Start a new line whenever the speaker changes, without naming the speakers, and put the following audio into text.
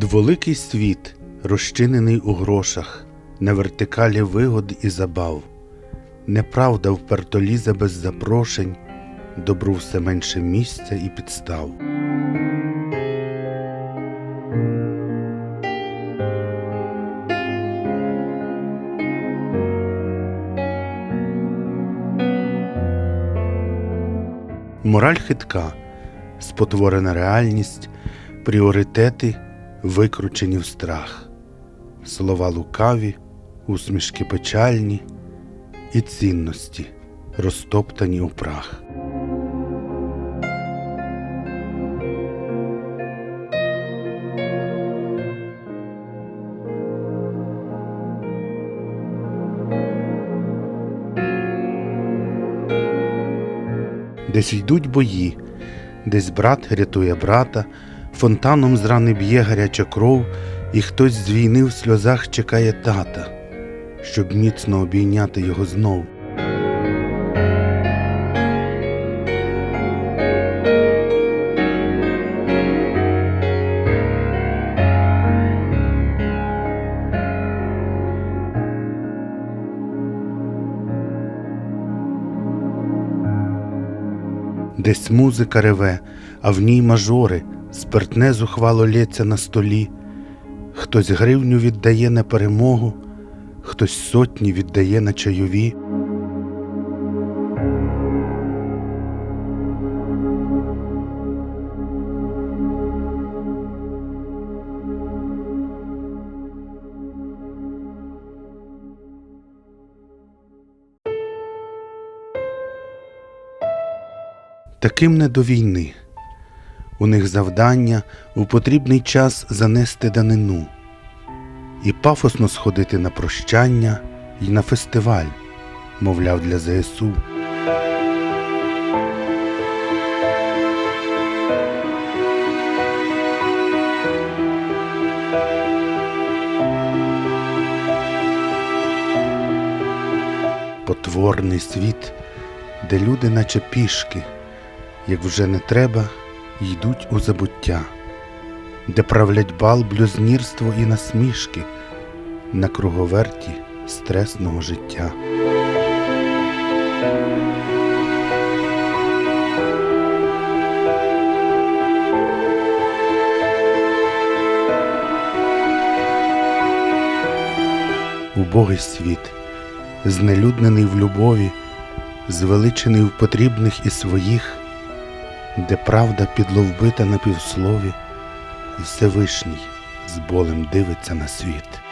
Дволикий світ, розчинений у грошах, на вертикалі вигод і забав. Неправда вперто лізе без запрошень, добру все менше місця і підстав. Мораль хитка, спотворена реальність, пріоритети викручені в страх, слова лукаві, усмішки печальні і цінності, розтоптані у прах. Десь йдуть бої, десь брат рятує брата, фонтаном з рани б'є гаряча кров, і хтось з війни в сльозах чекає тата, щоб міцно обійняти його знов. Десь музика реве, а в ній мажори, спиртне зухвало лється на столі. Хтось гривню віддає на перемогу, хтось сотні віддає на чайові. Таким не до війни. У них завдання у потрібний час занести данину і пафосно сходити на прощання і на фестиваль, мовляв, для ЗСУ. Потворний світ, де люди, наче пішки, як вже не треба, йдуть у забуття, де правлять бал, блюзнірство і насмішки на круговерті стресного життя. Убогий світ, знелюднений в любові, звеличений в потрібних і своїх, де правда підловбита на півслові, Всевишній з болем дивиться на світ.